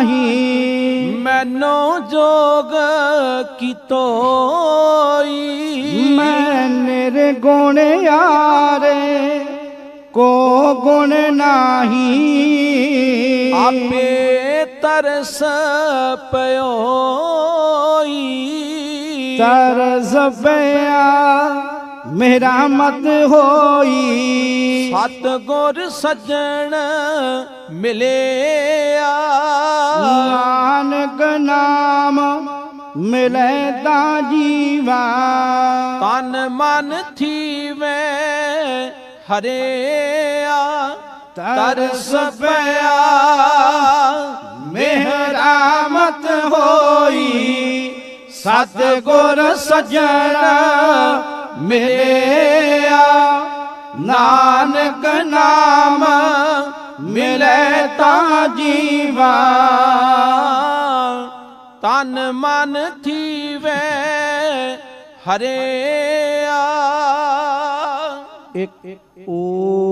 ਨਾਹੀ। ਮੈਨੂੰ ਜੋਗ ਕੀ ਤੋਈ ਮੈਂ ਨਿਰਗੁਣ ਯਾਰੇ ਕੋ ਗੁਣ ਨਾਹੀ। ਆਪੇ ਤਰਸ ਪਇਓਈ ਤਰਸ ਪਿਆ ਮੇਰਾ ਮਤ ਹੋਈ। ਸਤ ਗੁਰ ਸੱਜਣ ਮਿਲਿਆ। ਨਾਨਕ ਨਾਮ ਮਿਲੇ ਤਾਂ ਜੀਵਾ। ਤਨ ਮਨ ਥੀਵੇ ਹਰਿਆ ਤਰਸ ਪਿਆ। ਮਿਹਰਾਮਤ ਹੋਈ ਸਤ ਗੁਰ ਸਜਣ ਮਿਲਿਆ। ਨਾਨਕ ਨਾਮ ਮਿਲੇ ਤਾਂ ਜੀਵਾ। ਤਨ ਮਨ ਥੀਵੇ ਹਰਿਆ। ਇੱਕ ਓ